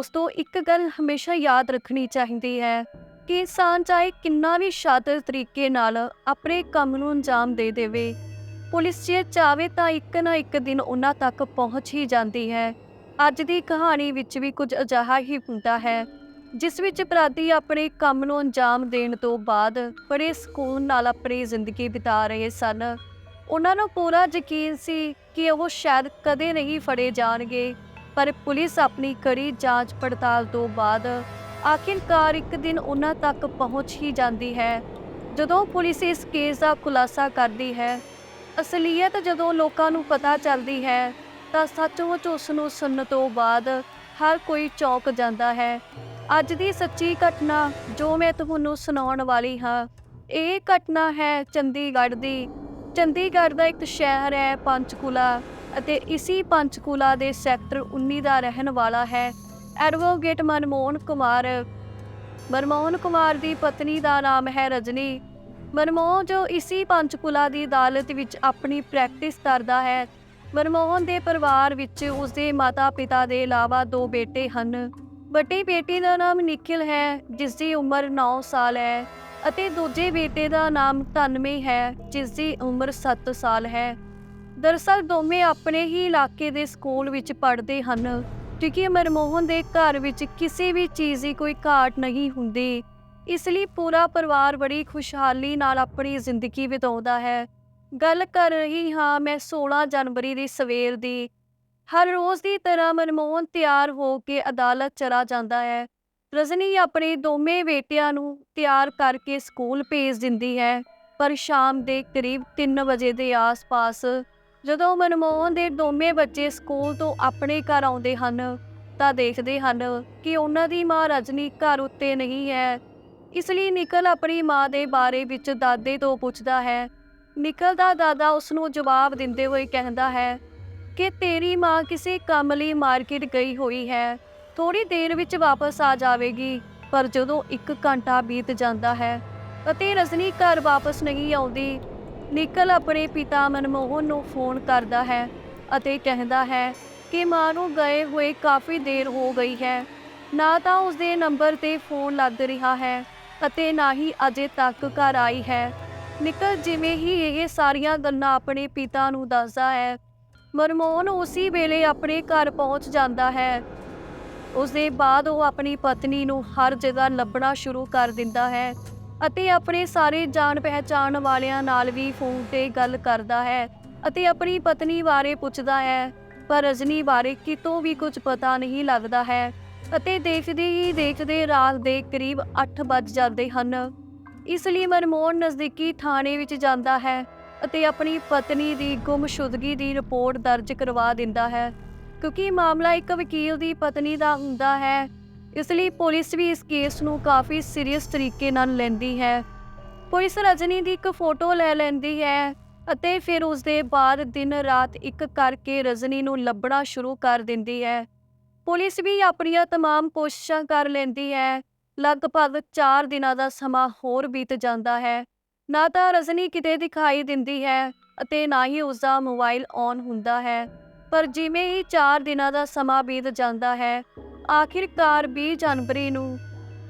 ਦੋਸਤੋ, ਇੱਕ ਗੱਲ ਹਮੇਸ਼ਾ ਯਾਦ ਰੱਖਣੀ ਚਾਹੀਦੀ ਹੈ ਕਿ ਇਨਸਾਨ ਚਾਹੇ ਕਿੰਨਾ ਵੀ ਸ਼ਾਤਰ ਤਰੀਕੇ ਨਾਲ ਆਪਣੇ ਕੰਮ ਨੂੰ ਅੰਜਾਮ ਦੇ ਦੇਵੇ, ਪੁਲਿਸ ਜੇ ਚਾਵੇ ਤਾਂ ਇੱਕ ਨਾ ਇੱਕ ਦਿਨ ਉਹਨਾਂ ਤੱਕ ਪਹੁੰਚ ਹੀ ਜਾਂਦੀ ਹੈ। ਅੱਜ ਦੀ ਕਹਾਣੀ ਵਿੱਚ ਵੀ ਕੁਝ ਅਜਿਹਾ ਹੀ ਹੁੰਦਾ ਹੈ, ਜਿਸ ਵਿੱਚ ਅਪਰਾਧੀ ਆਪਣੇ ਕੰਮ ਨੂੰ ਅੰਜਾਮ ਦੇਣ ਤੋਂ ਬਾਅਦ ਬੜੇ ਸਕੂਨ ਨਾਲ ਆਪਣੀ ਜ਼ਿੰਦਗੀ ਬਿਤਾ ਰਹੇ ਸਨ। ਉਹਨਾਂ ਨੂੰ ਪੂਰਾ ਯਕੀਨ ਸੀ ਕਿ ਉਹ ਸ਼ਾਇਦ ਕਦੇ ਨਹੀਂ ਫੜੇ ਜਾਣਗੇ। ਪਰ ਪੁਲਿਸ ਆਪਣੀ ਕੜੀ ਜਾਂਚ ਪੜਤਾਲ ਤੋਂ ਬਾਅਦ ਆਖਿਰਕਾਰ ਇੱਕ ਦਿਨ ਉਹਨਾਂ ਤੱਕ ਪਹੁੰਚ ਹੀ ਜਾਂਦੀ ਹੈ। ਜਦੋਂ ਪੁਲਿਸ ਇਸ ਕੇਸ ਦਾ ਖੁਲਾਸਾ ਕਰਦੀ ਹੈ, ਅਸਲੀਅਤ ਜਦੋਂ ਲੋਕਾਂ ਨੂੰ ਪਤਾ ਚੱਲਦੀ ਹੈ, ਤਾਂ ਸੱਚਮੁੱਚ ਉਸ ਨੂੰ ਸੁਣਨ ਤੋਂ ਬਾਅਦ ਹਰ ਕੋਈ ਚੌਂਕ ਜਾਂਦਾ ਹੈ। ਅੱਜ ਦੀ ਸੱਚੀ ਘਟਨਾ ਜੋ ਮੈਂ ਤੁਹਾਨੂੰ ਸੁਣਾਉਣ ਵਾਲੀ ਹਾਂ, ਇਹ ਘਟਨਾ ਹੈ ਚੰਡੀਗੜ੍ਹ ਦੀ। ਚੰਡੀਗੜ੍ਹ ਦਾ ਇੱਕ ਸ਼ਹਿਰ ਹੈ ਪੰਚਕੂਲਾ। ਅਤੇ ਇਸੀ ਪੰਚਕੂਲਾ ਦੇ ਸੈਕਟਰ 19 ਦਾ ਰਹਿਣ ਵਾਲਾ ਹੈ। ਐਡਵੋਕੇਟ ਮਨਮੋਹਨ ਕੁਮਾਰ। ਮਨਮੋਹਨ ਕੁਮਾਰ ਦੀ ਪਤਨੀ ਦਾ ਨਾਮ ਹੈ ਰਜਨੀ। ਮਨਮੋਹਨ ਜੋ ਇਸੀ ਪੰਚਕੂਲਾ ਦੀ ਅਦਾਲਤ ਵਿੱਚ ਆਪਣੀ ਪ੍ਰੈਕਟਿਸ ਕਰਦਾ ਹੈ। ਮਨਮੋਹਨ ਦੇ ਪਰਿਵਾਰ ਵਿੱਚ ਉਸਦੇ ਮਾਤਾ-ਪਿਤਾ ਦੇ ਇਲਾਵਾ ਦੋ ਬੇਟੇ ਹਨ। ਵੱਡੀ ਬੇਟੀ ਦਾ ਨਾਮ ਨਿਖਿਲ ਹੈ ਜਿਸ ਦੀ ਉਮਰ 9 ਸਾਲ ਹੈ ਅਤੇ ਦੂਜੇ ਬੇਟੇ ਦਾ ਨਾਮ ਤਨਮੇ ਹੈ ਜਿਸ ਦੀ ਉਮਰ 7 ਸਾਲ ਹੈ। ਦਰਅਸਲ ਦੋਵੇਂ ਆਪਣੇ ਹੀ ਇਲਾਕੇ ਦੇ ਸਕੂਲ ਵਿੱਚ ਪੜ੍ਹਦੇ ਹਨ। ਕਿਉਂਕਿ ਮਨਮੋਹਨ ਦੇ ਘਰ ਵਿੱਚ ਕਿਸੇ ਵੀ ਚੀਜ਼ ਦੀ ਕੋਈ ਘਾਟ ਨਹੀਂ ਹੁੰਦੀ। ਇਸ ਲਈ ਪੂਰਾ ਪਰਿਵਾਰ ਬੜੀ ਖੁਸ਼ਹਾਲੀ ਨਾਲ ਆਪਣੀ ਜ਼ਿੰਦਗੀ ਬਿਤਾਉਂਦਾ ਹੈ। ਗੱਲ ਕਰ ਰਹੀ ਹਾਂ ਮੈਂ 16 ਜਨਵਰੀ ਦੀ ਸਵੇਰ ਦੀ। ਹਰ ਰੋਜ਼ ਦੀ ਤਰ੍ਹਾਂ ਮਨਮੋਹਨ ਤਿਆਰ ਹੋ ਕੇ ਅਦਾਲਤ ਚਲਾ ਜਾਂਦਾ ਹੈ। ਰਜਨੀ ਆਪਣੇ ਦੋਵੇਂ ਬੇਟਿਆਂ ਨੂੰ ਤਿਆਰ ਕਰਕੇ ਸਕੂਲ ਭੇਜ ਦਿੰਦੀ ਹੈ। ਪਰ ਸ਼ਾਮ ਦੇ ਕਰੀਬ 3 ਵਜੇ ਦੇ ਆਸ-ਪਾਸ ਜਦੋਂ ਮਨਮੋਹਨ ਦੇ ਦੋਵੇਂ ਬੱਚੇ ਸਕੂਲ ਤੋਂ ਆਪਣੇ ਘਰ ਆਉਂਦੇ ਹਨ, ਤਾਂ ਦੇਖਦੇ ਹਨ ਕਿ ਉਹਨਾਂ ਦੀ ਮਾਂ ਰਜਨੀ ਘਰ ਉੱਤੇ ਨਹੀਂ ਹੈ। ਇਸ ਲਈ ਨਿਕਲ ਆਪਣੀ ਮਾਂ ਦੇ ਬਾਰੇ ਵਿੱਚ ਦਾਦੇ ਤੋਂ ਪੁੱਛਦਾ ਹੈ। ਨਿਕਲ ਦਾ ਦਾਦਾ ਉਸ ਨੂੰ ਜਵਾਬ ਦਿੰਦੇ ਹੋਏ ਕਹਿੰਦਾ ਹੈ ਕਿ ਤੇਰੀ ਮਾਂ ਕਿਸੇ ਕੰਮ ਲਈ ਮਾਰਕੀਟ ਗਈ ਹੋਈ ਹੈ। ਥੋੜੀ ਦੇਰ ਵਿੱਚ ਵਾਪਸ ਆ ਜਾਵੇਗੀ, ਪਰ ਜਦੋਂ 1 ਘੰਟਾ ਬੀਤ ਜਾਂਦਾ ਹੈ ਅਤੇ ਰਜਨੀ ਘਰ ਵਾਪਸ ਨਹੀਂ ਆਉਂਦੀ ਨਿਕਲ ਆਪਣੇ ਪਿਤਾ ਮਨਮੋਹਨ ਨੂੰ ਫੋਨ ਕਰਦਾ ਹੈ ਅਤੇ ਕਹਿੰਦਾ ਹੈ ਕਿ ਮਾਂ ਨੂੰ ਗਏ ਹੋਏ ਕਾਫੀ ਦੇਰ ਹੋ ਗਈ ਹੈ। ਨਾ ਤਾਂ ਉਸਦੇ ਨੰਬਰ ਤੇ ਫੋਨ ਲੱਗ ਰਿਹਾ ਹੈ ਅਤੇ ਨਾ ਹੀ ਅਜੇ ਤੱਕ ਘਰ ਆਈ ਹੈ। ਨਿਕਲ ਜਿਵੇਂ ਹੀ ਇਹ ਸਾਰੀਆਂ ਗੱਲਾਂ ਆਪਣੇ ਪਿਤਾ ਨੂੰ ਦੱਸਦਾ ਹੈ, ਮਨਮੋਹਨ ਉਸੇ ਵੇਲੇ ਆਪਣੇ ਘਰ ਪਹੁੰਚ ਜਾਂਦਾ ਹੈ। ਉਸ ਦੇ ਬਾਅਦ ਉਹ ਆਪਣੀ ਪਤਨੀ ਨੂੰ ਹਰ ਜਗ੍ਹਾ ਲੱਭਣਾ ਸ਼ੁਰੂ ਕਰ ਦਿੰਦਾ ਹੈ ਅਤੇ ਆਪਣੇ ਸਾਰੇ ਜਾਣ ਪਹਿਚਾਣ ਵਾਲਿਆਂ ਨਾਲ ਵੀ ਫੋਨ ਤੇ ਗੱਲ ਕਰਦਾ ਹੈ ਅਤੇ ਆਪਣੀ ਪਤਨੀ ਬਾਰੇ ਪੁੱਛਦਾ ਹੈ, ਪਰ ਰਜਨੀ ਬਾਰੇ ਕਿਤੋਂ ਵੀ ਕੁਝ ਪਤਾ ਨਹੀਂ ਲੱਗਦਾ ਹੈ ਅਤੇ ਦੇਖਦੇ ਹੀ ਦੇਖਦੇ ਰਾਤ ਦੇ ਕਰੀਬ 8 ਵੱਜ ਜਾਂਦੇ ਹਨ। ਇਸ ਲਈ ਮਨਮੋਹਨ ਨਜ਼ਦੀਕੀ ਥਾਣੇ ਵਿੱਚ ਜਾਂਦਾ ਹੈ ਅਤੇ ਆਪਣੀ ਪਤਨੀ ਦੀ ਗੁੰਮਸ਼ੁਦਗੀ ਦੀ ਰਿਪੋਰਟ ਦਰਜ ਕਰਵਾ ਦਿੰਦਾ ਹੈ, ਕਿਉਂਕਿ ਮਾਮਲਾ ਇੱਕ ਵਕੀਲ ਦੀ ਪਤਨੀ ਦਾ ਹੁੰਦਾ ਹੈ ਇਸ ਲਈ ਪੁਲਿਸ ਵੀ ਇਸ ਕੇਸ ਨੂੰ ਕਾਫੀ ਸੀਰੀਅਸ ਤਰੀਕੇ ਨਾਲ ਲੈਂਦੀ ਹੈ ਪੁਲਿਸ ਰਜਨੀ ਦੀ ਇੱਕ ਫੋਟੋ ਲੈ ਲੈਂਦੀ ਹੈ ਅਤੇ ਫਿਰ ਉਸ ਦੇ ਬਾਅਦ ਦਿਨ ਰਾਤ ਇੱਕ ਕਰਕੇ ਰਜਨੀ ਨੂੰ ਲੱਭਣਾ ਸ਼ੁਰੂ ਕਰ ਦਿੰਦੀ ਹੈ ਪੁਲਿਸ ਵੀ ਆਪਣੀਆਂ तमाम ਕੋਸ਼ਿਸ਼ਾਂ ਕਰ ਲੈਂਦੀ ਹੈ ਲਗਭਗ 4 ਦਿਨਾਂ ਦਾ ਸਮਾਂ ਹੋਰ ਬੀਤ ਜਾਂਦਾ ਹੈ ਨਾ ਤਾਂ ਰਜਨੀ ਕਿਤੇ ਦਿਖਾਈ ਦਿੰਦੀ ਹੈ ਅਤੇ ਨਾ ਹੀ ਉਸ ਦਾ ਮੋਬਾਈਲ ਔਨ ਹੁੰਦਾ ਹੈ ਪਰ ਜਿਵੇਂ ਹੀ 4 ਦਿਨਾਂ ਦਾ ਸਮਾਂ ਬੀਤ ਜਾਂਦਾ ਹੈ ਆਖਿਰਕਾਰ 20 ਜਨਵਰੀ ਨੂੰ।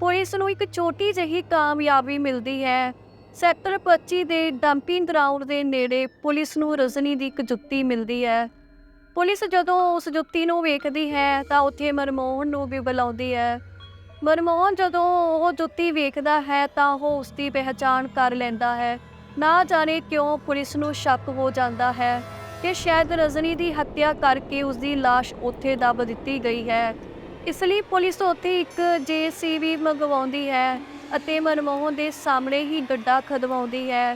ਪੁਲਿਸ ਨੂੰ ਇੱਕ ਛੋਟੀ ਜਿਹੀ ਕਾਮਯਾਬੀ ਮਿਲਦੀ ਹੈ। ਸੈਕਟਰ 25 ਦੇ ਡੰਪਿੰਗ ਗਰਾਊਂਡ ਦੇ ਨੇੜੇ ਪੁਲਿਸ ਨੂੰ ਰਜਨੀ ਦੀ ਇੱਕ ਜੁੱਤੀ ਮਿਲਦੀ ਹੈ। ਪੁਲਿਸ ਜਦੋਂ ਉਸ ਜੁੱਤੀ ਨੂੰ ਵੇਖਦੀ ਹੈ ਤਾਂ ਉੱਥੇ ਮਨਮੋਹਨ ਨੂੰ ਵੀ ਬੁਲਾਉਂਦੀ ਹੈ। ਮਨਮੋਹਨ ਜਦੋਂ ਉਹ ਜੁੱਤੀ ਵੇਖਦਾ ਹੈ ਤਾਂ ਉਹ ਉਸ ਦੀ ਪਹਿਚਾਣ ਕਰ ਲੈਂਦਾ ਹੈ। ਨਾ ਜਾਣੇ ਕਿਉਂ ਪੁਲਿਸ ਨੂੰ ਸ਼ੱਕ ਹੋ ਜਾਂਦਾ ਹੈ ਕਿ ਸ਼ਾਇਦ ਰਜਨੀ ਦੀ ਹੱਤਿਆ ਕਰਕੇ ਉਸ ਦੀ ਲਾਸ਼ ਉੱਥੇ ਦੱਬ ਦਿੱਤੀ ਗਈ ਹੈ। ਇਸ ਲਈ ਪੁਲਿਸ ਉੱਥੇ ਇੱਕ ਜੀਸੀਬੀ ਮੰਗਵਾਉਂਦੀ ਹੈ ਅਤੇ ਮਨਮੋਹਨ ਦੇ ਸਾਹਮਣੇ ਹੀ ਗੱਡਾ ਖਦਵਾਉਂਦੀ ਹੈ।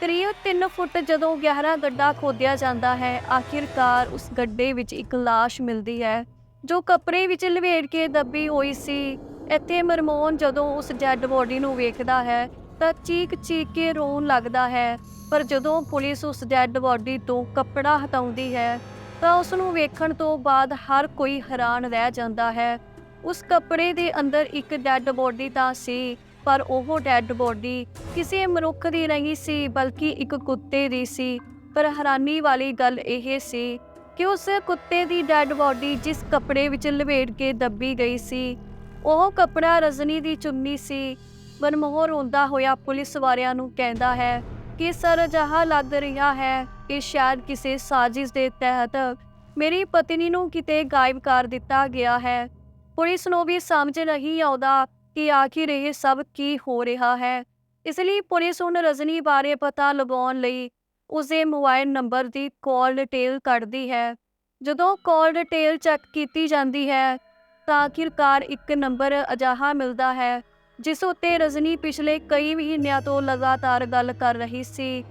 ਕਰੀਬ 3 ਫੁੱਟ ਜਦੋਂ ਗਹਿਰਾ ਗੱਡਾ ਖੋਦਿਆ ਜਾਂਦਾ ਹੈ, ਆਖਿਰਕਾਰ ਉਸ ਗੱਡੇ ਵਿੱਚ ਇੱਕ ਲਾਸ਼ ਮਿਲਦੀ ਹੈ, ਜੋ ਕੱਪੜੇ ਵਿੱਚ ਲਵੇੜ ਕੇ ਦੱਬੀ ਹੋਈ ਸੀ। ਇੱਥੇ ਮਨਮੋਹਨ ਜਦੋਂ ਉਸ ਡੈੱਡ ਬੋਡੀ ਨੂੰ ਵੇਖਦਾ ਹੈ, ਤਾਂ ਚੀਕ ਚੀਕ ਕੇ ਰੋਣ ਲੱਗਦਾ ਹੈ, ਪਰ ਜਦੋਂ ਪੁਲਿਸ ਉਸ ਡੈੱਡ ਬੋਡੀ ਤੋਂ ਕੱਪੜਾ ਹਟਾਉਂਦੀ ਹੈ ਤਾਂ ਉਸ ਨੂੰ ਵੇਖਣ ਤੋਂ ਬਾਅਦ ਹਰ ਕੋਈ ਹੈਰਾਨ ਰਹਿ ਜਾਂਦਾ ਹੈ। ਉਸ ਕੱਪੜੇ ਦੇ ਅੰਦਰ ਇੱਕ ਡੈੱਡ ਬੋਡੀ ਤਾਂ ਸੀ, ਪਰ ਉਹ ਡੈੱਡ ਬੋਡੀ ਕਿਸੇ ਮਨੁੱਖ ਦੀ ਨਹੀਂ ਸੀ, ਬਲਕਿ ਇੱਕ ਕੁੱਤੇ ਦੀ ਸੀ। ਪਰ ਹੈਰਾਨੀ ਵਾਲੀ ਗੱਲ ਇਹ ਸੀ ਕਿ ਉਸ ਕੁੱਤੇ ਦੀ ਡੈੱਡ ਬੋਡੀ ਜਿਸ ਕੱਪੜੇ ਵਿੱਚ ਲਪੇਟ ਕੇ ਦੱਬੀ ਗਈ ਸੀ, ਉਹ ਕੱਪੜਾ ਰਜਨੀ ਦੀ ਚੁੰਨੀ ਸੀ। ਮਨਮੋਹਰ ਹੁੰਦਾ ਹੋਇਆ ਪੁਲਿਸ ਵਾਲਿਆਂ ਨੂੰ ਕਹਿੰਦਾ ਹੈ ਕਿ ਸਰ ਅਜਿਹਾ ਲੱਗ ਰਿਹਾ ਹੈ ਕਿ ਸ਼ਾਇਦ ਕਿਸੇ ਸਾਜ਼ਿਸ਼ ਦੇ ਤਹਿਤ ਮੇਰੀ ਪਤਨੀ ਨੂੰ ਕਿਤੇ ਗਾਇਬ ਕਰ ਦਿੱਤਾ ਗਿਆ ਹੈ। ਪੁਲਿਸ ਨੂੰ ਵੀ ਸਮਝ ਨਹੀਂ ਆਉਂਦਾ ਕਿ ਆਖਿਰ ਇਹ ਸਭ ਕੀ ਹੋ ਰਿਹਾ ਹੈ। ਇਸ ਲਈ ਪੁਲਿਸ ਹੁਣ ਰਜਨੀ ਬਾਰੇ ਪਤਾ ਲਗਾਉਣ ਲਈ ਉਸਦੇ ਮੋਬਾਈਲ ਨੰਬਰ ਦੀ ਕਾਲ ਡਿਟੇਲ ਕੱਢਦੀ ਹੈ। ਜਦੋਂ ਕਾਲ ਡਿਟੇਲ ਚੈੱਕ ਕੀਤੀ ਜਾਂਦੀ ਹੈ ਤਾਂ ਆਖਿਰਕਾਰ ਇੱਕ ਨੰਬਰ ਅਜਿਹਾ ਮਿਲਦਾ ਹੈ ਜਿਸ ਉੱਤੇ ਰਜਨੀ ਪਿਛਲੇ ਕਈ ਮਹੀਨਿਆਂ ਤੋਂ ਲਗਾਤਾਰ ਗੱਲ ਕਰ ਰਹੀ ਸੀ।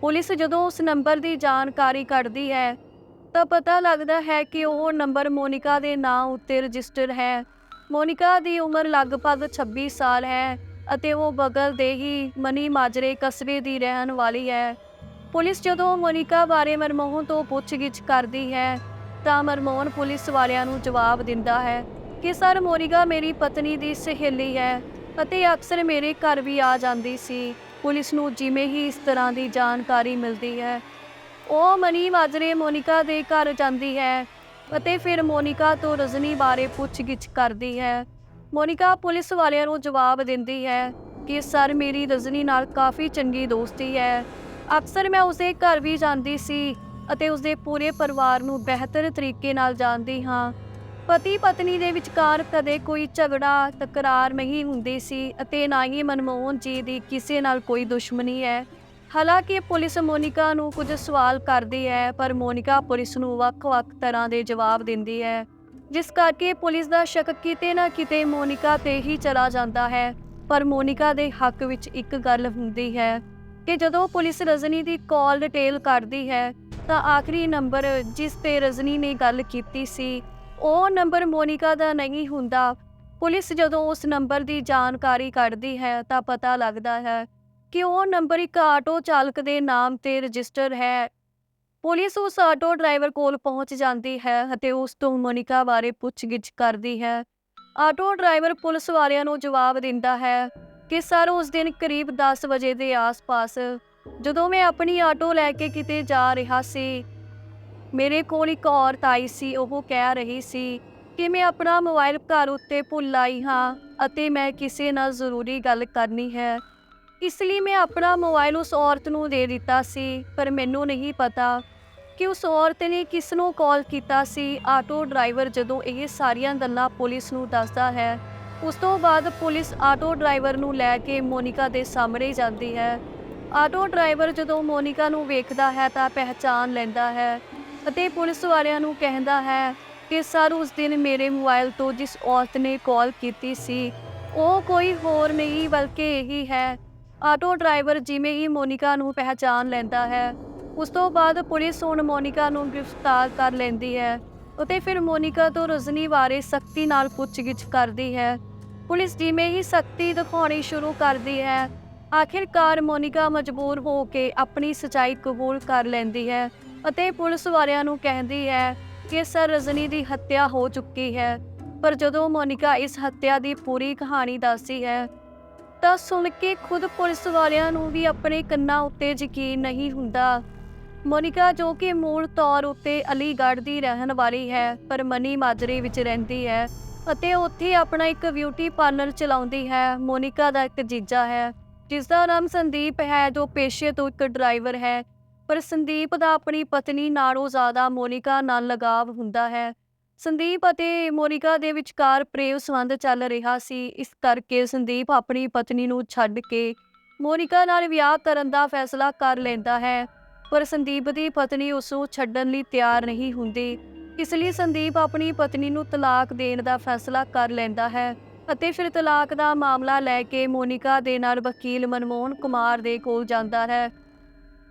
ਪੁਲਿਸ ਜਦੋਂ ਉਸ ਨੰਬਰ ਦੀ ਜਾਣਕਾਰੀ ਕੱਢਦੀ ਹੈ, ਤਾਂ ਪਤਾ ਲੱਗਦਾ ਹੈ ਕਿ ਉਹ ਨੰਬਰ ਮੋਨਿਕਾ ਦੇ ਨਾਂ ਉੱਤੇ ਰਜਿਸਟਰ ਹੈ। ਮੋਨਿਕਾ ਦੀ ਉਮਰ ਲਗਭਗ 26 ਸਾਲ ਹੈ ਅਤੇ ਉਹ ਬਗਲ ਦੇ ਹੀ ਮਨੀ ਮਾਜਰੇ ਕਸਬੇ ਦੀ ਰਹਿਣ ਵਾਲੀ ਹੈ। ਪੁਲਿਸ ਜਦੋਂ ਮੋਨਿਕਾ ਬਾਰੇ ਮਰਮੋਹਨ ਤੋਂ ਪੁੱਛਗਿੱਛ ਕਰਦੀ ਹੈ, ਤਾਂ ਮਰਮੋਹਨ ਪੁਲਿਸ ਵਾਲਿਆਂ ਨੂੰ ਜਵਾਬ ਦਿੰਦਾ ਹੈ ਕਿ ਸਰ ਮੋਨਿਕਾ ਮੇਰੀ ਪਤਨੀ ਦੀ ਸਹੇਲੀ ਹੈ ਅਤੇ ਅਕਸਰ ਮੇਰੇ ਘਰ ਵੀ ਆ ਜਾਂਦੀ ਸੀ। ਪੁਲਿਸ ਨੂੰ ਜਿਵੇਂ ਹੀ ਇਸ ਤਰ੍ਹਾਂ ਦੀ ਜਾਣਕਾਰੀ ਮਿਲਦੀ ਹੈ, ਉਹ ਮਨੀ ਮਾਜਰੇ ਮੋਨਿਕਾ ਦੇ ਘਰ ਜਾਂਦੀ ਹੈ ਅਤੇ ਫਿਰ ਮੋਨਿਕਾ ਤੋਂ ਰਜਨੀ ਬਾਰੇ ਪੁੱਛਗਿੱਛ ਕਰਦੀ ਹੈ। ਮੋਨਿਕਾ ਪੁਲਿਸ ਵਾਲਿਆਂ ਨੂੰ ਜਵਾਬ ਦਿੰਦੀ ਹੈ ਕਿ ਸਰ ਮੇਰੀ ਰਜਨੀ ਨਾਲ ਕਾਫੀ ਚੰਗੀ ਦੋਸਤੀ ਹੈ। ਅਕਸਰ ਮੈਂ ਉਸਦੇ ਘਰ ਵੀ ਜਾਂਦੀ ਸੀ ਅਤੇ ਉਸਦੇ ਪੂਰੇ ਪਰਿਵਾਰ ਨੂੰ ਬਿਹਤਰ ਤਰੀਕੇ ਨਾਲ ਜਾਣਦੀ ਹਾਂ। ਪਤੀ ਪਤਨੀ ਦੇ ਵਿਚਕਾਰ ਕਦੇ ਕੋਈ ਝਗੜਾ, ਤਕਰਾਰ ਨਹੀਂ ਹੁੰਦੀ ਸੀ ਅਤੇ ਨਾ ਹੀ ਮਨਮੋਹਨ ਜੀ ਦੀ ਕਿਸੇ ਨਾਲ ਕੋਈ ਦੁਸ਼ਮਣੀ ਹੈ। ਹਾਲਾਂਕਿ ਪੁਲਿਸ ਮੋਨਿਕਾ ਨੂੰ ਕੁਝ ਸਵਾਲ ਕਰਦੀ ਹੈ, ਪਰ ਮੋਨਿਕਾ ਪੁਲਿਸ ਨੂੰ ਵੱਖ-ਵੱਖ ਤਰ੍ਹਾਂ ਦੇ ਜਵਾਬ ਦਿੰਦੀ ਹੈ। ਜਿਸ ਕਰਕੇ ਪੁਲਿਸ ਦਾ ਸ਼ੱਕ ਕਿਤੇ ਨਾ ਕਿਤੇ ਮੋਨਿਕਾ ਤੇ ਹੀ ਚਲਾ ਜਾਂਦਾ ਹੈ। ਪਰ ਮੋਨਿਕਾ ਦੇ ਹੱਕ ਵਿੱਚ ਇੱਕ ਗੱਲ ਹੁੰਦੀ ਹੈ ਕਿ ਜਦੋਂ ਪੁਲਿਸ ਰਜਨੀ ਦੀ ਕਾਲ ਡਿਟੇਲ ਕਰਦੀ ਹੈ, ਤਾਂ ਆਖਰੀ ਨੰਬਰ ਜਿਸ ਤੇ ਰਜਨੀ ਨੇ ਗੱਲ ਕੀਤੀ ਸੀ ਉਹ ਨੰਬਰ ਮੋਨਿਕਾ ਦਾ ਨਹੀਂ ਹੁੰਦਾ। ਪੁਲਿਸ ਜਦੋਂ ਉਸ ਨੰਬਰ ਦੀ ਜਾਣਕਾਰੀ ਕੱਢਦੀ ਹੈ ਤਾਂ ਪਤਾ ਲੱਗਦਾ ਹੈ ਕਿ ਉਹ ਨੰਬਰ ਇੱਕ ਆਟੋ ਚਾਲਕ ਦੇ ਨਾਮ ਤੇ ਰਜਿਸਟਰ ਹੈ। ਪੁਲਿਸ ਉਸ ਆਟੋ ਡਰਾਈਵਰ ਕੋਲ ਪਹੁੰਚ ਜਾਂਦੀ ਹੈ ਅਤੇ ਉਸ ਤੋਂ ਮੋਨਿਕਾ ਬਾਰੇ ਪੁੱਛਗਿੱਛ ਕਰਦੀ ਹੈ। ਆਟੋ ਡਰਾਈਵਰ ਪੁਲਿਸ ਵਾਲਿਆਂ ਨੂੰ ਜਵਾਬ ਦਿੰਦਾ ਹੈ ਕਿ, ਸਰ, ਉਸ ਦਿਨ ਕਰੀਬ 10 ਵਜੇ ਦੇ ਆਸ-ਪਾਸ ਜਦੋਂ ਮੈਂ ਆਪਣੀ ਆਟੋ ਲੈ ਕੇ ਕਿਤੇ ਜਾ ਰਿਹਾ ਸੀ ਮੇਰੇ ਕੋਲ ਇੱਕ ਔਰਤ ਆਈ ਸੀ, ਉਹ ਕਹਿ ਰਹੀ ਸੀ ਕਿ ਮੈਂ ਆਪਣਾ ਮੋਬਾਈਲ ਘਰ ਉੱਤੇ ਭੁੱਲ ਆਈ ਹਾਂ ਅਤੇ ਮੈਂ ਕਿਸੇ ਨਾਲ ਜ਼ਰੂਰੀ ਗੱਲ ਕਰਨੀ ਹੈ। ਇਸ ਲਈ ਮੈਂ ਆਪਣਾ ਮੋਬਾਈਲ ਉਸ ਔਰਤ ਨੂੰ ਦੇ ਦਿੱਤਾ ਸੀ, ਪਰ ਮੈਨੂੰ ਨਹੀਂ ਪਤਾ ਕਿ ਉਸ ਔਰਤ ਨੇ ਕਿਸ ਨੂੰ ਕਾਲ ਕੀਤਾ ਸੀ। ਆਟੋ ਡਰਾਈਵਰ ਜਦੋਂ ਇਹ ਸਾਰੀਆਂ ਗੱਲਾਂ ਪੁਲਿਸ ਨੂੰ ਦੱਸਦਾ ਹੈ, ਉਸ ਤੋਂ ਬਾਅਦ ਪੁਲਿਸ ਆਟੋ ਡਰਾਈਵਰ ਨੂੰ ਲੈ ਕੇ ਮੋਨਿਕਾ ਦੇ ਸਾਹਮਣੇ ਜਾਂਦੀ ਹੈ। ਆਟੋ ਡਰਾਈਵਰ ਜਦੋਂ ਮੋਨਿਕਾ ਨੂੰ ਵੇਖਦਾ ਹੈ ਤਾਂ ਪਹਿਚਾਨ ਲੈਂਦਾ ਹੈ ਅਤੇ ਪੁਲਿਸ ਵਾਲਿਆਂ ਨੂੰ ਕਹਿੰਦਾ ਹੈ ਕਿ ਸਰ, ਉਸ ਦਿਨ ਮੇਰੇ ਮੋਬਾਈਲ ਤੋਂ ਜਿਸ ਔਰਤ ਨੇ ਕਾਲ ਕੀਤੀ ਸੀ, ਉਹ ਕੋਈ ਹੋਰ ਨਹੀਂ ਬਲਕਿ ਇਹੀ ਹੈ। ਆਟੋ ਡਰਾਈਵਰ ਜਿਵੇਂ ਹੀ ਮੋਨਿਕਾ ਨੂੰ ਪਹਿਚਾਨ ਲੈਂਦਾ ਹੈ, ਉਸ ਤੋਂ ਬਾਅਦ ਪੁਲਿਸ ਹੁਣ ਮੋਨਿਕਾ ਨੂੰ ਗ੍ਰਿਫਤਾਰ ਕਰ ਲੈਂਦੀ ਹੈ ਅਤੇ ਫਿਰ ਮੋਨਿਕਾ ਤੋਂ ਰਜਨੀ ਬਾਰੇ ਸਖਤੀ ਨਾਲ ਪੁੱਛਗਿੱਛ ਕਰਦੀ ਹੈ। ਪੁਲਿਸ ਜਿਵੇਂ ਹੀ ਸਖਤੀ ਦਿਖਾਉਣੀ ਸ਼ੁਰੂ ਕਰਦੀ ਹੈ, ਆਖਿਰਕਾਰ ਮੋਨਿਕਾ ਮਜਬੂਰ ਹੋ ਕੇ ਆਪਣੀ ਸਚਾਈ ਕਬੂਲ ਕਰ ਲੈਂਦੀ ਹੈ ਅਤੇ ਪੁਲਿਸ ਵਾਲਿਆਂ ਨੂੰ ਕਹਿੰਦੀ ਹੈ ਕਿ ਸਰ ਰਜਨੀ ਦੀ ਹੱਤਿਆ ਹੋ ਚੁੱਕੀ ਹੈ। ਪਰ ਜਦੋਂ ਮੋਨਿਕਾ ਇਸ ਹੱਤਿਆ ਦੀ ਪੂਰੀ ਕਹਾਣੀ ਦੱਸਦੀ ਹੈ, ਤਾਂ ਸੁਣ ਕੇ ਖੁਦ ਪੁਲਿਸ ਵਾਲਿਆਂ ਨੂੰ ਵੀ ਆਪਣੇ ਕੰਨਾਂ ਉੱਤੇ ਯਕੀਨ ਨਹੀਂ ਹੁੰਦਾ। ਮੋਨਿਕਾ ਜੋ ਕਿ ਮੂਲ ਤੌਰ ਉੱਤੇ ਅਲੀਗੜ੍ਹ ਦੀ ਰਹਿਣ ਵਾਲੀ ਹੈ, ਪਰ ਮਨੀ ਮਾਜਰੇ ਵਿੱਚ ਰਹਿੰਦੀ ਹੈ ਅਤੇ ਉੱਥੇ ਆਪਣਾ ਇੱਕ ਬਿਊਟੀ ਪਾਰਲਰ ਚਲਾਉਂਦੀ ਹੈ। ਮੋਨਿਕਾ ਦਾ ਇੱਕ ਜੀਜਾ ਹੈ ਜਿਸ ਦਾ ਨਾਮ ਸੰਦੀਪ ਹੈ, ਜੋ ਪੇਸ਼ੇ ਤੋਂ ਇੱਕ ਡਰਾਈਵਰ ਹੈ। ਪਰ ਸੰਦੀਪ ਦਾ ਆਪਣੀ ਪਤਨੀ ਨਾਲੋਂ ਜ਼ਿਆਦਾ ਮੋਨਿਕਾ ਨਾਲ ਲਗਾਵ ਹੁੰਦਾ ਹੈ। ਸੰਦੀਪ ਅਤੇ ਮੋਨਿਕਾ ਦੇ ਵਿਚਕਾਰ ਪ੍ਰੇਮ ਸੰਬੰਧ ਚੱਲ ਰਿਹਾ ਸੀ। ਇਸ ਕਰਕੇ ਸੰਦੀਪ ਆਪਣੀ ਪਤਨੀ ਨੂੰ ਛੱਡ ਕੇ ਮੋਨਿਕਾ ਨਾਲ ਵਿਆਹ ਕਰਨ ਦਾ ਫੈਸਲਾ ਕਰ ਲੈਂਦਾ ਹੈ। ਪਰ ਸੰਦੀਪ ਦੀ ਪਤਨੀ ਉਸ ਨੂੰ ਛੱਡਣ ਲਈ ਤਿਆਰ ਨਹੀਂ ਹੁੰਦੀ। ਇਸ ਲਈ ਸੰਦੀਪ ਆਪਣੀ ਪਤਨੀ ਨੂੰ ਤਲਾਕ ਦੇਣ ਦਾ ਫੈਸਲਾ ਕਰ ਲੈਂਦਾ ਹੈ ਅਤੇ ਫਿਰ ਤਲਾਕ ਦਾ ਮਾਮਲਾ ਲੈ ਕੇ ਮੋਨਿਕਾ ਦੇ ਨਾਲ ਵਕੀਲ ਮਨਮੋਹਨ ਕੁਮਾਰ ਦੇ ਕੋਲ ਜਾਂਦਾ ਹੈ।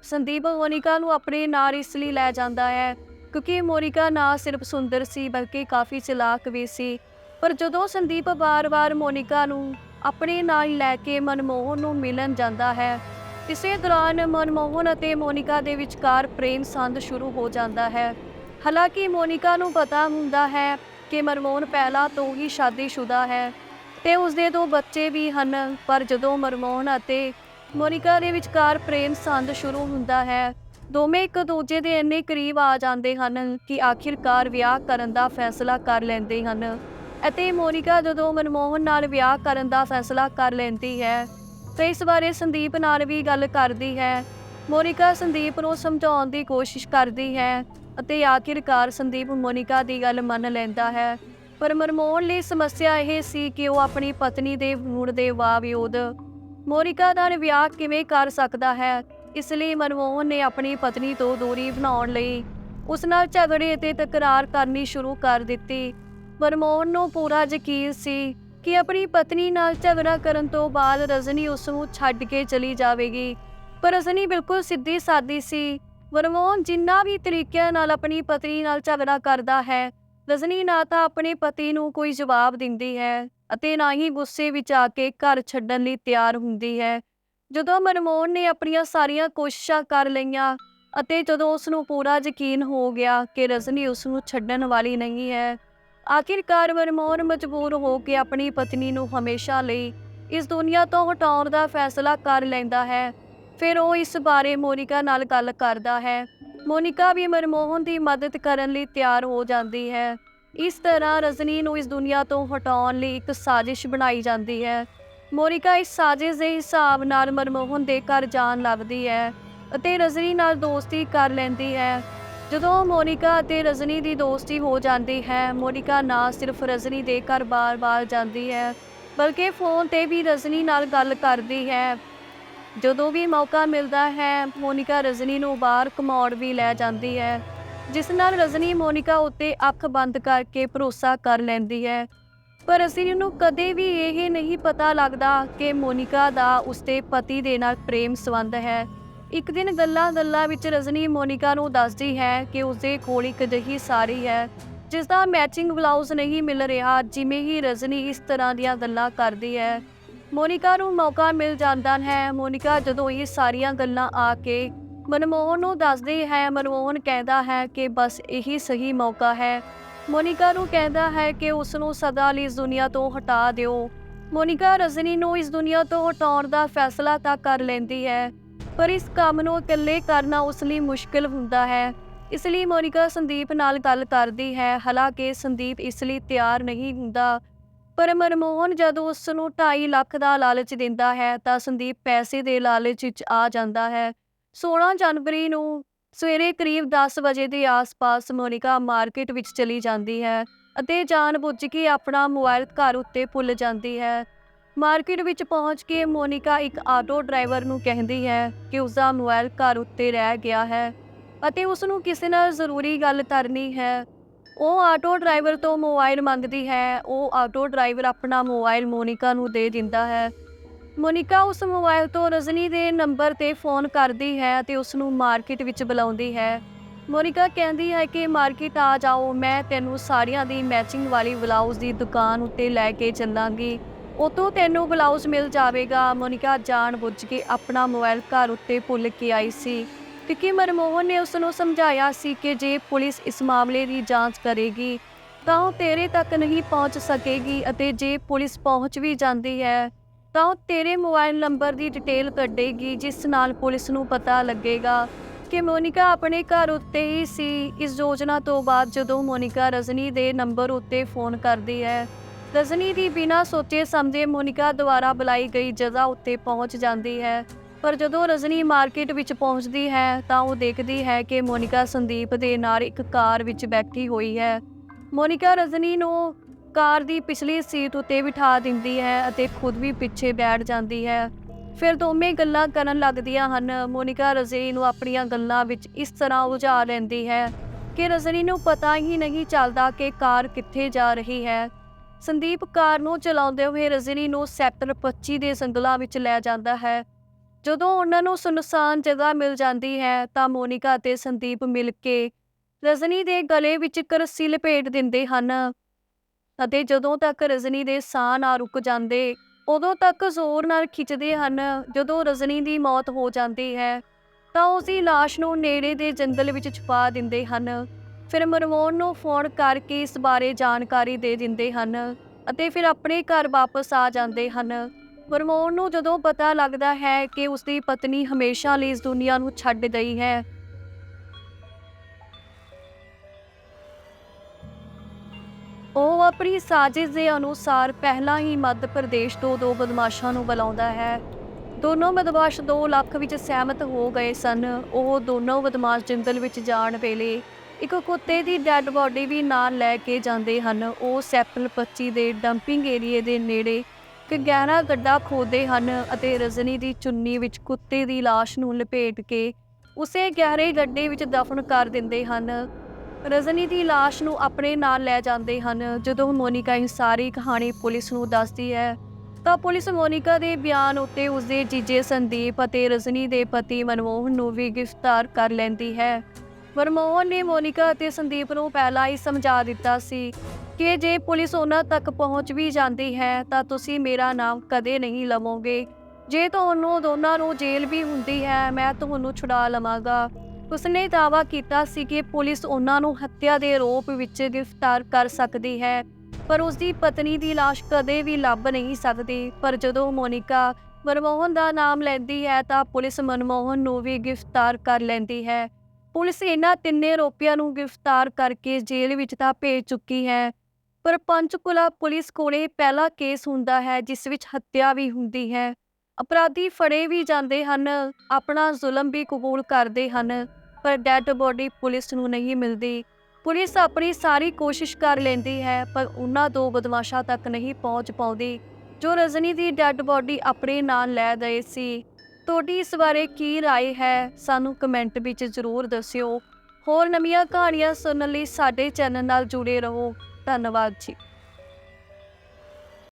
ਸੰਦੀਪ ਮੋਨਿਕਾ ਨੂੰ ਆਪਣੇ ਨਾਲ ਇਸ ਲਈ ਲੈ ਜਾਂਦਾ ਹੈ, ਕਿਉਂਕਿ ਮੋਨਿਕਾ ਨਾ ਸਿਰਫ ਸੁੰਦਰ ਸੀ, ਬਲਕਿ ਕਾਫੀ ਚਲਾਕ ਵੀ ਸੀ। ਪਰ ਜਦੋਂ ਸੰਦੀਪ ਬਾਰ-ਬਾਰ ਮੋਨਿਕਾ ਨੂੰ ਆਪਣੇ ਨਾਲ ਲੈ ਕੇ ਮਨਮੋਹਨ ਨੂੰ ਮਿਲਣ ਜਾਂਦਾ ਹੈ, ਇਸੇ ਦੌਰਾਨ ਮਨਮੋਹਨ ਅਤੇ ਮੋਨਿਕਾ ਦੇ ਵਿਚਕਾਰ ਪ੍ਰੇਮ ਸੰਧ ਸ਼ੁਰੂ ਹੋ ਜਾਂਦਾ ਹੈ। ਹਾਲਾਂਕਿ ਮੋਨਿਕਾ ਨੂੰ ਪਤਾ ਹੁੰਦਾ ਹੈ ਕਿ ਮਨਮੋਹਨ ਪਹਿਲਾਂ ਤੋਂ ਹੀ ਸ਼ਾਦੀशुदा ਹੈ ਤੇ ਉਸਦੇ ਦੋ ਬੱਚੇ ਵੀ ਹਨ, ਪਰ ਜਦੋਂ ਮਨਮੋਹਨ ਅਤੇ ਮੋਨਿਕਾ ਦੇ ਵਿਚਕਾਰ ਪ੍ਰੇਮ ਸੰਦ ਸ਼ੁਰੂ ਹੁੰਦਾ ਹੈ। ਦੋਵੇਂ ਇੱਕ ਦੂਜੇ ਦੇ ਇੰਨੇ ਕਰੀਬ ਆ ਜਾਂਦੇ ਹਨ ਕਿ ਆਖਿਰਕਾਰ ਵਿਆਹ ਕਰਨ ਦਾ ਫੈਸਲਾ ਕਰ ਲੈਂਦੇ ਹਨ। ਅਤੇ ਮੋਨਿਕਾ ਜਦੋਂ ਮਨਮੋਹਨ ਨਾਲ ਵਿਆਹ ਕਰਨ ਦਾ ਫੈਸਲਾ ਕਰ ਲੈਂਦੀ ਹੈ, ਤੇ ਇਸ ਬਾਰੇ ਸੰਦੀਪ ਨਾਲ ਵੀ ਗੱਲ ਕਰਦੀ ਹੈ। ਮੋਨਿਕਾ ਸੰਦੀਪ ਨੂੰ ਸਮਝਾਉਣ ਦੀ ਕੋਸ਼ਿਸ਼ ਕਰਦੀ ਹੈ ਅਤੇ ਆਖਿਰਕਾਰ ਸੰਦੀਪ ਮੋਨਿਕਾ ਦੀ ਗੱਲ ਮੰਨ ਲੈਂਦਾ ਹੈ। ਪਰ ਮਨਮੋਹਨ ਲਈ ਸਮੱਸਿਆ ਇਹ ਸੀ ਕਿ ਉਹ ਆਪਣੀ ਪਤਨੀ ਦੇ ਹੋਣ ਦੇ ਬਾਵਜੂਦ ਮੋਨਿਕਾ ਨਾਲ ਵਿਆਹ ਕਿਵੇਂ ਕਰ ਸਕਦਾ ਹੈ? ਇਸ ਲਈ ਮਨਮੋਹਨ ਨੇ ਆਪਣੀ ਪਤਨੀ ਤੋਂ ਦੂਰੀ ਬਣਾਉਣ ਲਈ ਉਸ ਨਾਲ ਝਗੜੇ ਅਤੇ ਤਕਰਾਰ ਕਰਨੀ ਸ਼ੁਰੂ ਕਰ ਦਿੱਤੀ। ਮਨਮੋਹਨ ਨੂੰ ਪੂਰਾ ਯਕੀਨ ਸੀ ਕਿ ਆਪਣੀ ਪਤਨੀ ਨਾਲ ਝਗੜਾ ਕਰਨ ਤੋਂ ਬਾਅਦ ਰਜਨੀ ਉਸ ਨੂੰ ਛੱਡ ਕੇ ਚਲੀ ਜਾਵੇਗੀ। ਪਰ ਰਜਨੀ ਬਿਲਕੁਲ ਸਿੱਧੀ ਸਾਦੀ ਸੀ। ਮਨਮੋਹਨ ਜਿੰਨਾ ਵੀ ਤਰੀਕਿਆਂ ਨਾਲ ਆਪਣੀ ਪਤਨੀ ਨਾਲ ਝਗੜਾ ਕਰਦਾ ਹੈ, ਰਜਨੀ ਨਾ ਤਾਂ ਆਪਣੇ ਪਤੀ ਨੂੰ ਕੋਈ ਜਵਾਬ ਦਿੰਦੀ ਹੈ। ਅਤੇ ਨਾ ਹੀ ਗੁੱਸੇ ਵਿੱਚ ਆ ਕੇ ਘਰ ਛੱਡਣ ਲਈ ਤਿਆਰ ਹੁੰਦੀ ਹੈ। ਜਦੋਂ ਮਨਮੋਹਨ ਨੇ ਆਪਣੀਆਂ ਸਾਰੀਆਂ ਕੋਸ਼ਿਸ਼ਾਂ ਕਰ ਲਈਆਂ ਅਤੇ ਜਦੋਂ ਉਸ ਨੂੰ ਪੂਰਾ ਯਕੀਨ ਹੋ ਗਿਆ ਕਿ ਰਜਨੀ ਉਸ ਨੂੰ ਛੱਡਣ ਵਾਲੀ ਨਹੀਂ ਹੈ, ਆਖਿਰਕਾਰ ਮਨਮੋਹਨ ਮਜਬੂਰ ਹੋ ਕੇ ਆਪਣੀ ਪਤਨੀ ਨੂੰ ਹਮੇਸ਼ਾ ਲਈ ਇਸ ਦੁਨੀਆ ਤੋਂ ਹਟਾਉਣ ਦਾ ਫੈਸਲਾ ਕਰ ਲੈਂਦਾ ਹੈ। ਫਿਰ ਉਹ ਇਸ ਬਾਰੇ ਮੋਨਿਕਾ ਨਾਲ ਗੱਲ ਕਰਦਾ ਹੈ। ਮੋਨਿਕਾ ਵੀ ਮਨਮੋਹਨ ਦੀ ਮਦਦ ਕਰਨ ਲਈ ਤਿਆਰ ਹੋ ਜਾਂਦੀ ਹੈ। ਇਸ ਤਰ੍ਹਾਂ ਰਜਨੀ ਨੂੰ ਇਸ ਦੁਨੀਆ ਤੋਂ ਹਟਾਉਣ ਲਈ ਇੱਕ ਸਾਜ਼ਿਸ਼ ਬਣਾਈ ਜਾਂਦੀ ਹੈ। ਮੋਨਿਕਾ ਇਸ ਸਾਜ਼ਿਸ਼ ਦੇ ਹਿਸਾਬ ਨਾਲ ਮਨਮੋਹਨ ਦੇ ਘਰ ਜਾਣ ਲੱਗਦੀ ਹੈ ਅਤੇ ਰਜਨੀ ਨਾਲ ਦੋਸਤੀ ਕਰ ਲੈਂਦੀ ਹੈ। ਜਦੋਂ ਮੋਨਿਕਾ ਅਤੇ ਰਜਨੀ ਦੀ ਦੋਸਤੀ ਹੋ ਜਾਂਦੀ ਹੈ ਮੋਨਿਕਾ ਨਾ ਸਿਰਫ ਰਜਨੀ ਦੇ ਘਰ ਬਾਰ-ਬਾਰ ਜਾਂਦੀ ਹੈ, ਬਲਕਿ ਫੋਨ ਤੇ ਵੀ ਰਜਨੀ ਨਾਲ ਗੱਲ ਕਰਦੀ ਹੈ। ਜਦੋਂ ਵੀ ਮੌਕਾ ਮਿਲਦਾ ਹੈ ਮੋਨਿਕਾ ਰਜਨੀ ਨੂੰ ਬਾਹਰ ਕਮਾਉਣ ਵੀ ਲੈ ਜਾਂਦੀ ਹੈ। ਜਿਸ ਨਾਲ ਰਜਨੀ ਮੋਨਿਕਾ ਉੱਤੇ ਅੱਖ ਬੰਦ ਕਰਕੇ ਭਰੋਸਾ ਕਰ ਲੈਂਦੀ ਹੈ। ਪਰ ਰਜਨੀ ਨੂੰ ਕਦੇ ਵੀ ਇਹ ਨਹੀਂ ਪਤਾ ਲੱਗਦਾ ਕਿ ਮੋਨਿਕਾ ਦਾ ਉਸਦੇ ਪਤੀ ਦੇ ਨਾਲ ਪ੍ਰੇਮ ਸੰਬੰਧ ਹੈ। ਇੱਕ ਦਿਨ ਗੱਲਾਂ-ਗੱਲਾਂ ਵਿੱਚ ਰਜਨੀ ਮੋਨਿਕਾ ਨੂੰ ਦੱਸਦੀ ਹੈ ਕਿ ਉਸਦੇ ਕੋਲ ਇੱਕ ਅਜਿਹੀ ਸਾੜੀ ਹੈ, ਜਿਸ ਦਾ ਮੈਚਿੰਗ ਬਲਾਊਜ਼ ਨਹੀਂ ਮਿਲ ਰਿਹਾ, ਜਿਵੇਂ ਹੀ ਰਜਨੀ ਇਸ ਤਰ੍ਹਾਂ ਦੀਆਂ ਗੱਲਾਂ ਕਰਦੀ ਹੈ। ਮੋਨਿਕਾ ਨੂੰ ਮੌਕਾ ਮਿਲ ਜਾਂਦਾ ਹੈ। ਮੋਨਿਕਾ ਜਦੋਂ ਇਹ ਸਾਰੀਆਂ ਗੱਲਾਂ ਆ ਕੇ ਮਨਮੋਹਨ ਨੂੰ ਦੱਸਦੀ ਹੈ, ਮਨਮੋਹਨ ਕਹਿੰਦਾ ਹੈ ਕਿ ਬਸ ਇਹੀ ਸਹੀ ਮੌਕਾ ਹੈ। ਮੋਨਿਕਾ ਨੂੰ ਕਹਿੰਦਾ ਹੈ ਕਿ ਉਸ ਨੂੰ ਸਦਾ ਲਈ ਇਸ ਦੁਨੀਆ ਤੋਂ ਹਟਾ ਦਿਓ। ਮੋਨਿਕਾ ਰਜਨੀ ਨੂੰ ਇਸ ਦੁਨੀਆ ਤੋਂ ਹਟਾਉਣ ਦਾ ਫੈਸਲਾ ਤਾਂ ਕਰ ਲੈਂਦੀ ਹੈ, ਪਰ ਇਸ ਕੰਮ ਨੂੰ ਇਕੱਲੇ ਕਰਨਾ ਉਸ ਲਈ ਮੁਸ਼ਕਲ ਹੁੰਦਾ ਹੈ। ਇਸ ਲਈ ਮੋਨਿਕਾ ਸੰਦੀਪ ਨਾਲ ਗੱਲ ਕਰਦੀ ਹੈ, ਹਾਲਾਂਕਿ ਸੰਦੀਪ ਇਸ ਲਈ ਤਿਆਰ ਨਹੀਂ ਹੁੰਦਾ। ਪਰ ਮਨਮੋਹਨ ਜਦੋਂ ਉਸ ਨੂੰ 2.5 ਲੱਖ ਦਾ ਲਾਲਚ ਦਿੰਦਾ ਹੈ, ਤਾਂ ਸੰਦੀਪ ਪੈਸੇ ਦੇ ਲਾਲਚ ਵਿੱਚ ਆ ਜਾਂਦਾ ਹੈ। 16 ਜਨਵਰੀ ਨੂੰ ਸਵੇਰੇ ਕਰੀਬ 10 ਵਜੇ ਦੇ ਆਸ-ਪਾਸ ਮੋਨਿਕਾ ਮਾਰਕੀਟ ਵਿੱਚ ਚਲੀ ਜਾਂਦੀ ਹੈ ਅਤੇ ਜਾਣਬੁੱਝ ਕੇ ਆਪਣਾ ਮੋਬਾਈਲ ਘਰ ਉੱਤੇ ਭੁੱਲ ਜਾਂਦੀ ਹੈ। ਮਾਰਕੀਟ ਵਿੱਚ ਪਹੁੰਚ ਕੇ ਮੋਨਿਕਾ ਇੱਕ ਆਟੋ ਡਰਾਈਵਰ ਨੂੰ ਕਹਿੰਦੀ ਹੈ ਕਿ ਉਸ ਦਾ ਮੋਬਾਈਲ ਘਰ ਉੱਤੇ ਰਹਿ ਗਿਆ ਹੈ ਅਤੇ ਉਸ ਨੂੰ ਕਿਸੇ ਨਾਲ ਜ਼ਰੂਰੀ ਗੱਲ ਕਰਨੀ ਹੈ। ਉਹ ਆਟੋ ਡਰਾਈਵਰ ਤੋਂ ਮੋਬਾਈਲ ਮੰਗਦੀ ਹੈ। ਉਹ ਆਟੋ ਡਰਾਈਵਰ ਆਪਣਾ ਮੋਬਾਈਲ ਮੋਨਿਕਾ ਨੂੰ ਦੇ ਦਿੰਦਾ ਹੈ ਮੋਨਿਕਾ ਉਸ ਮੋਬਾਈਲ ਤੋਂ ਰਜਨੀ ਦੇ ਨੰਬਰ ਤੇ ਫੋਨ ਕਰਦੀ ਹੈ ਅਤੇ ਉਸ ਨੂੰ ਮਾਰਕੀਟ ਵਿੱਚ ਬੁਲਾਉਂਦੀ ਹੈ। ਮੋਨਿਕਾ ਕਹਿੰਦੀ ਹੈ ਕਿ ਮਾਰਕੀਟ ਆ ਜਾਓ, ਮੈਂ ਤੈਨੂੰ ਸਾੜੀਆਂ ਦੀ ਮੈਚਿੰਗ ਵਾਲੀ ਬਲਾਊਜ਼ ਦੀ ਦੁਕਾਨ ਉੱਤੇ ਲੈ ਕੇ ਚੱਲਾਂਗੀ। ਉਤੋਂ ਤੈਨੂੰ ਬਲਾਊਜ਼ ਮਿਲ ਜਾਵੇਗਾ। ਮੋਨਿਕਾ ਜਾਣ ਬੁੱਝ ਕੇ ਆਪਣਾ ਮੋਬਾਈਲ ਘਰ ਉੱਤੇ ਭੁੱਲ ਕੇ ਆਈ ਸੀ। ਕਿਉਂਕਿ ਮਨਮੋਹਨ ਨੇ ਉਸ ਨੂੰ ਸਮਝਾਇਆ ਸੀ ਕਿ ਜੇ ਪੁਲਿਸ ਇਸ ਮਾਮਲੇ ਦੀ ਜਾਂਚ ਕਰੇਗੀ, ਤਾਂ ਉਹ ਤੇਰੇ ਤੱਕ ਨਹੀਂ ਪਹੁੰਚ ਸਕੇਗੀ ਅਤੇ ਜੇ ਪੁਲਿਸ ਪਹੁੰਚ ਵੀ ਜਾਂਦੀ ਹੈ ਤਾਂ ਉਹ ਤੇਰੇ ਮੋਬਾਈਲ ਨੰਬਰ ਦੀ ਡਿਟੇਲ ਕੱਢੇਗੀ, ਜਿਸ ਨਾਲ ਪੁਲਿਸ ਨੂੰ ਪਤਾ ਲੱਗੇਗਾ ਕਿ ਮੋਨਿਕਾ ਆਪਣੇ ਘਰ ਉੱਤੇ ਹੀ ਸੀ। ਇਸ ਯੋਜਨਾ ਤੋਂ ਬਾਅਦ ਜਦੋਂ ਮੋਨਿਕਾ ਰਜਨੀ ਦੇ ਨੰਬਰ ਉੱਤੇ ਫੋਨ ਕਰਦੀ ਹੈ, ਰਜਨੀ ਦੀ ਬਿਨਾਂ ਸੋਚੇ ਸਮਝੇ ਮੋਨਿਕਾ ਦੁਆਰਾ ਬੁਲਾਈ ਗਈ ਜਗ੍ਹਾ ਉੱਤੇ ਪਹੁੰਚ ਜਾਂਦੀ ਹੈ। ਪਰ ਜਦੋਂ ਰਜਨੀ ਮਾਰਕੀਟ ਵਿੱਚ ਪਹੁੰਚਦੀ ਹੈ, ਤਾਂ ਉਹ ਦੇਖਦੀ ਹੈ ਕਿ ਮੋਨਿਕਾ ਸੰਦੀਪ ਦੇ ਨਾਲ ਇੱਕ ਕਾਰ ਵਿੱਚ ਬੈਠੀ ਹੋਈ ਹੈ। ਮੋਨਿਕਾ ਰਜਨੀ ਨੂੰ ਕਾਰ ਦੀ ਪਿਛਲੀ ਸੀਟ ਉੱਤੇ ਬਿਠਾ ਦਿੰਦੀ ਹੈ ਅਤੇ ਖੁਦ ਵੀ ਪਿੱਛੇ ਬੈਠ ਜਾਂਦੀ ਹੈ। ਫਿਰ ਦੋਵੇਂ ਗੱਲਾਂ ਕਰਨ ਲੱਗਦੀਆਂ ਹਨ। ਮੋਨਿਕਾ ਰਜਨੀ ਨੂੰ ਆਪਣੀਆਂ ਗੱਲਾਂ ਵਿੱਚ ਇਸ ਤਰ੍ਹਾਂ ਉਲਝਾ ਲੈਂਦੀ ਹੈ ਕਿ ਰਜਨੀ ਨੂੰ ਪਤਾ ਹੀ ਨਹੀਂ ਚੱਲਦਾ ਕਿ ਕਾਰ ਕਿੱਥੇ ਜਾ ਰਹੀ ਹੈ। ਸੰਦੀਪ ਕਾਰ ਨੂੰ ਚਲਾਉਂਦੇ ਹੋਏ ਰਜਨੀ ਨੂੰ ਸੈਕਟਰ 25 ਦੇ ਸੰਗਲਾਂ ਵਿੱਚ ਲੈ ਜਾਂਦਾ ਹੈ। ਜਦੋਂ ਉਹਨਾਂ ਨੂੰ ਸੁਨਸਾਨ ਜਗ੍ਹਾ ਮਿਲ ਜਾਂਦੀ ਹੈ, ਤਾਂ ਮੋਨਿਕਾ ਅਤੇ ਸੰਦੀਪ ਮਿਲ ਕੇ ਰਜਨੀ ਦੇ ਗਲੇ ਵਿੱਚ ਇੱਕ ਲਪੇਟ ਦਿੰਦੇ ਹਨ। ਅਤੇ ਜਦੋਂ ਤੱਕ ਰਜਨੀ ਦੇ ਸਾਹ ਨਾ ਰੁਕ ਜਾਂਦੇ, ਉਦੋਂ ਤੱਕ ਜ਼ੋਰ ਨਾਲ ਖਿੱਚਦੇ ਹਨ। ਜਦੋਂ ਰਜਨੀ ਦੀ ਮੌਤ ਹੋ ਜਾਂਦੀ ਹੈ, ਤਾਂ ਉਸ ਦੀ ਲਾਸ਼ ਨੂੰ ਨੇੜੇ ਦੇ ਜੰਗਲ ਵਿੱਚ ਛੁਪਾ ਦਿੰਦੇ ਹਨ। ਫਿਰ ਮਨਮੋਹਨ ਨੂੰ ਫੋਨ ਕਰਕੇ ਇਸ ਬਾਰੇ ਜਾਣਕਾਰੀ ਦੇ ਦਿੰਦੇ ਹਨ ਅਤੇ ਫਿਰ ਆਪਣੇ ਘਰ ਵਾਪਸ ਆ ਜਾਂਦੇ ਹਨ। ਮਨਮੋਹਨ ਨੂੰ ਜਦੋਂ ਪਤਾ ਲੱਗਦਾ ਹੈ ਕਿ ਉਸ ਦੀ ਪਤਨੀ ਹਮੇਸ਼ਾ ਲਈ ਇਸ ਦੁਨੀਆ ਨੂੰ ਛੱਡ ਗਈ ਹੈ ਉਹ ਆਪਣੀ ਸਾਜ਼ਿਸ਼ ਦੇ ਅਨੁਸਾਰ ਪਹਿਲਾਂ ਹੀ ਮੱਧ ਪ੍ਰਦੇਸ਼ ਤੋਂ ਦੋ ਬਦਮਾਸ਼ਾਂ ਨੂੰ ਬੁਲਾਉਂਦਾ ਹੈ। ਦੋਨੋਂ ਬਦਮਾਸ਼ 2 ਲੱਖ ਵਿੱਚ ਸਹਿਮਤ ਹੋ ਗਏ ਸਨ। ਉਹ ਦੋਨੋਂ ਬਦਮਾਸ਼ ਜੰਗਲ ਵਿੱਚ ਜਾਣ ਵੇਲੇ ਇੱਕ ਕੁੱਤੇ ਦੀ ਡੈੱਡ ਬਾਡੀ ਵੀ ਨਾਲ ਲੈ ਕੇ ਜਾਂਦੇ ਹਨ। ਉਹ ਸੈਪਲ 25 ਦੇ ਡੰਪਿੰਗ ਏਰੀਏ ਦੇ ਨੇੜੇ ਇੱਕ ਗਹਿਰਾ ਗੱਡਾ ਖੋਦੇ ਹਨ ਅਤੇ ਰਜਨੀ ਦੀ ਚੁੰਨੀ ਵਿੱਚ ਕੁੱਤੇ ਦੀ ਲਾਸ਼ ਨੂੰ ਲਪੇਟ ਕੇ ਉਸੇ ਗਹਿਰੇ ਗੱਡੇ ਵਿੱਚ ਦਫਨ ਕਰ ਦਿੰਦੇ ਹਨ। ਰਜਨੀ ਦੀ ਲਾਸ਼ ਨੂੰ ਆਪਣੇ ਨਾਲ ਲੈ ਜਾਂਦੇ ਹਨ। ਜਦੋਂ ਮੋਨਿਕਾ ਇਹ ਸਾਰੀ ਕਹਾਣੀ ਪੁਲਿਸ ਨੂੰ ਦੱਸਦੀ ਹੈ, ਤਾਂ ਪੁਲਿਸ ਮੋਨਿਕਾ ਦੇ ਬਿਆਨ ਉੱਤੇ ਉਸਦੇ ਜੀਜੇ ਸੰਦੀਪ ਅਤੇ ਰਜਨੀ ਦੇ ਪਤੀ ਮਨਮੋਹਨ ਨੂੰ ਵੀ ਗ੍ਰਿਫਤਾਰ ਕਰ ਲੈਂਦੀ ਹੈ। ਮਨਮੋਹਨ ਨੇ ਮੋਨਿਕਾ ਅਤੇ ਸੰਦੀਪ ਨੂੰ ਪਹਿਲਾਂ ਹੀ ਸਮਝਾ ਦਿੱਤਾ ਸੀ ਕਿ ਜੇ ਪੁਲਿਸ ਉਹਨਾਂ ਤੱਕ ਪਹੁੰਚ ਵੀ ਜਾਂਦੀ ਹੈ, ਤਾਂ ਤੁਸੀਂ ਮੇਰਾ ਨਾਮ ਕਦੇ ਨਹੀਂ ਲਵੋਗੇ। ਜੇ ਤੁਹਾਨੂੰ ਦੋਨਾਂ ਨੂੰ ਜੇਲ੍ਹ ਵੀ ਹੁੰਦੀ ਹੈ, ਮੈਂ ਤੁਹਾਨੂੰ ਛੁਡਾ ਲਵਾਂਗਾ। ਉਸਨੇ ਦਾਅਵਾ ਕੀਤਾ ਸੀ ਕਿ ਪੁਲਿਸ ਉਹਨਾਂ ਨੂੰ ਹੱਤਿਆ ਦੇ ਆਰੋਪ ਵਿੱਚ ਗ੍ਰਿਫਤਾਰ ਕਰ ਸਕਦੀ ਹੈ, ਪਰ ਉਸਦੀ ਪਤਨੀ ਦੀ ਲਾਸ਼ ਕਦੇ ਵੀ ਲੱਭ ਨਹੀਂ ਸਕਦੀ। ਪਰ ਜਦੋਂ ਮੋਨਿਕਾ ਮਨਮੋਹਨ ਦਾ ਨਾਮ ਲੈਂਦੀ ਹੈ, ਤਾਂ ਪੁਲਿਸ ਮਨਮੋਹਨ ਨੂੰ ਵੀ ਗ੍ਰਿਫਤਾਰ ਕਰ ਲੈਂਦੀ ਹੈ। ਪੁਲਿਸ ਇਹਨਾਂ ਤਿੰਨੇ ਆਰੋਪੀਆਂ ਨੂੰ ਗ੍ਰਿਫਤਾਰ ਕਰਕੇ ਜੇਲ੍ਹ ਵਿੱਚ ਤਾਂ ਭੇਜ ਚੁੱਕੀ ਹੈ, ਪਰ ਪੰਚਕੁਲਾ ਪੁਲਿਸ ਕੋਲੇ ਪਹਿਲਾ ਕੇਸ ਹੁੰਦਾ ਹੈ, ਜਿਸ ਵਿੱਚ ਹੱਤਿਆ ਵੀ ਹੁੰਦੀ ਹੈ। ਅਪਰਾਧੀ ਫੜੇ ਵੀ ਜਾਂਦੇ ਹਨ ਆਪਣਾ ਜ਼ੁਲਮ ਵੀ ਕਬੂਲ ਕਰਦੇ ਹਨ ਪਰ ਡੈੱਡ ਬੋਡੀ ਪੁਲਿਸ ਨੂੰ ਨਹੀਂ ਮਿਲਦੀ ਪੁਲਿਸ ਆਪਣੀ ਸਾਰੀ ਕੋਸ਼ਿਸ਼ ਕਰ ਲੈਂਦੀ ਹੈ ਪਰ ਉਹਨਾਂ ਦੋ ਬਦਮਾਸ਼ਾਂ ਤੱਕ ਨਹੀਂ ਪਹੁੰਚ ਪਾਉਂਦੀ ਜੋ ਰਜਨੀ ਦੀ ਡੈੱਡ ਬੋਡੀ ਆਪਣੇ ਨਾਲ ਲੈ ਗਏ ਸੀ ਤੁਹਾਡੀ ਇਸ ਬਾਰੇ ਕੀ رائے ਹੈ ਸਾਨੂੰ ਕਮੈਂਟ ਵਿੱਚ ਜ਼ਰੂਰ ਦੱਸਿਓ ਹੋਰ ਨਵੀਆਂ ਕਹਾਣੀਆਂ ਸੁਣਨ ਲਈ ਸਾਡੇ ਚੈਨਲ ਨਾਲ ਜੁੜੇ ਰਹੋ ਧੰਨਵਾਦ ਜੀ